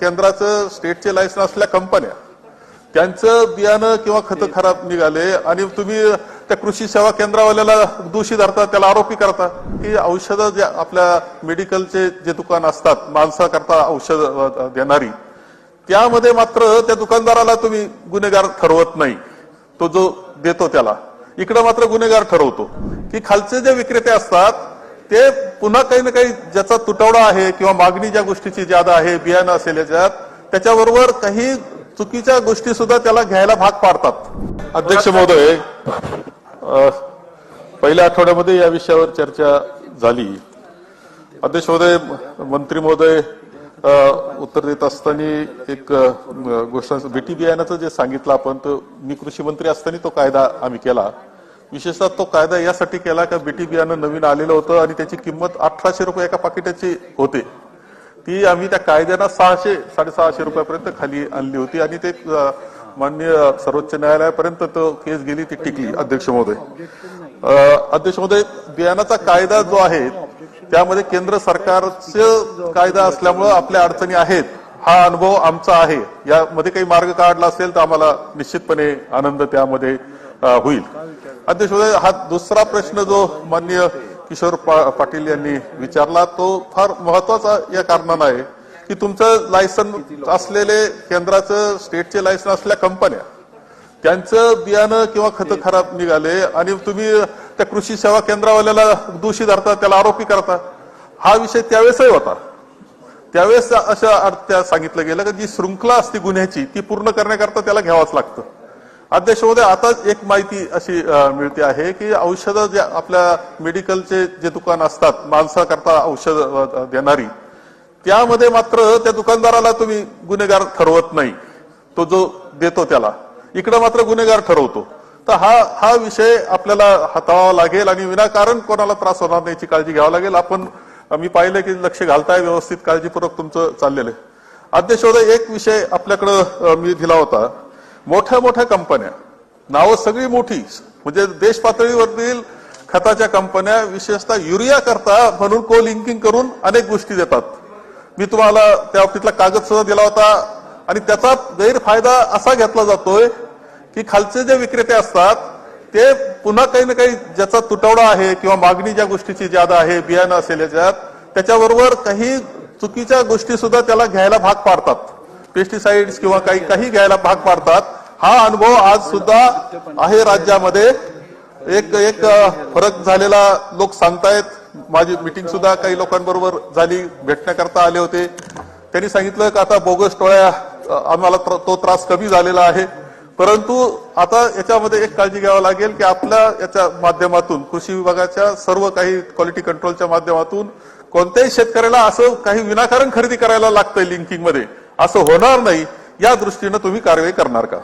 केंद्राचं स्टेटचे लायसन असलेल्या कंपन्या त्यांचं बियाणं किंवा खतं खराब निघाले आणि तुम्ही त्या कृषी सेवा केंद्रावाल्याला दोषी धरता त्याला आरोपी करता की औषधं जे आपल्या मेडिकलचे जे दुकान असतात माणसाकरता औषध देणारी त्यामध्ये मात्र त्या दुकानदाराला तुम्ही गुन्हेगार ठरवत नाही. तो जो देतो त्याला. इकडं मात्र गुन्हेगार ठरवतो. की खालचे जे विक्रेते असतात ते पुन्हा काही ना काही ज्याचा तुटवडा आहे किंवा मागणी ज्या गोष्टीची ज्यादा आहे बियाणं असेल याच्यात त्याच्याबरोबर काही चुकीच्या गोष्टी सुद्धा त्याला घ्यायला भाग पाडतात. अध्यक्ष महोदय पहिल्या आठवड्यामध्ये या विषयावर चर्चा झाली. अध्यक्ष महोदय मंत्री महोदय उत्तर देत असताना एक गोष्ट बीटी बियाण्याचं जे सांगितलं आपण तो मी कृषी मंत्री असताना तो कायदा आम्ही केला. विशेषतः तो कायदा यासाठी केला का बीटी बियाणं नवीन आलेलं होतं आणि त्याची किंमत अठराशे रुपये एका पाकिटाची होते. ती आम्ही त्या कायद्यानं सहाशे साडेसहाशे रुपयापर्यंत खाली आणली होती आणि ते माननीय सर्वोच्च न्यायालयापर्यंत तो केस गेली ती टिकली अध्यक्ष महोदय. अध्यक्ष महोदय बियाणाचा कायदा जो आहे त्यामध्ये केंद्र सरकारचं कायदा असल्यामुळं आपल्या अडचणी आहेत. हा अनुभव आमचा आहे. यामध्ये काही मार्ग काढला असेल तर आम्हाला निश्चितपणे आनंद त्यामध्ये. होईल. अध्यक्ष हा दुसरा प्रश्न जो माननीय किशोर पाटील यांनी विचारला तो फार महत्त्वाचा या कारणानं आहे की तुमचं लायसन असलेले केंद्राचं स्टेटचे लायसन असलेल्या कंपन्या त्यांचं बियाणं किंवा खतं खराब निघाले आणि तुम्ही त्या कृषी सेवा केंद्रावाल्याला दोषी धरता त्याला आरोपी करता हा विषय त्यावेळेसही होता. त्यावेळेस अशा त्या सांगितलं गेलं की जी शृंखला असते गुन्ह्याची ती पूर्ण करण्याकरता त्याला घ्यावंच लागतं. अध्यक्ष महोदय आता एक माहिती अशी मिळते आहे की औषधं जे आपल्या मेडिकलचे जे दुकान असतात माणसाकरता औषध देणारी त्यामध्ये मात्र त्या दुकानदाराला तुम्ही गुन्हेगार ठरवत नाही. तो जो देतो त्याला. इकडं मात्र गुन्हेगार ठरवतो. तर हा हा विषय आपल्याला हाताळावा लागेल आणि विनाकारण कोणाला त्रास होणार नाही याची काळजी घ्यावी लागेल. आपण मी पाहिलं की लक्ष घालताय व्यवस्थित काळजीपूर्वक तुमचं चाललेलं आहे. अध्यक्ष एक विषय आपल्याकडं मी दिला होता. मोठ्या मोठ्या कंपन्या नावं सगळी मोठी म्हणजे देश पातळीवरील खताच्या कंपन्या विशेषतः युरिया करता म्हणून को लिंकिंग करून अनेक गोष्टी देतात. मी तुम्हाला त्या बाबतीतला कागद सुद्धा दिला होता आणि त्याचा गैरफायदा असा घेतला जातोय की खालचे जे विक्रेते असतात ते पुन्हा काही ना काही ज्याचा तुटवडा आहे किंवा मागणी ज्या गोष्टीची ज्यादा आहे बियाणं असेल याच्यात त्याच्याबरोबर काही चुकीच्या गोष्टी सुद्धा त्याला घ्यायला भाग पाडतात. पेस्टिसाइड्स किंवा काही काही घ्यायला भाग पाडतात. हा अनुभव आज सुद्धा आहे राज्यामध्ये. एक एक फरक झालेला लोक सांगतायत. माझी मिटिंग सुद्धा काही लोकांबरोबर झाली. भेटण्याकरता आले होते. त्यांनी सांगितलं की आता बोगस टोळ्या आम्हाला तो त्रास कमी झालेला आहे. परंतु आता याच्यामध्ये एक काळजी घ्यावं लागेल की आपल्या याच्या माध्यमातून कृषी विभागाच्या सर्व काही क्वालिटी कंट्रोलच्या माध्यमातून कोणत्याही शेतकऱ्याला असं काही विनाकारण खरेदी करायला लागतंय लिंकिंगमध्ये असं होणार नाही या दृष्टीनं तुम्ही कारवाई करणार का?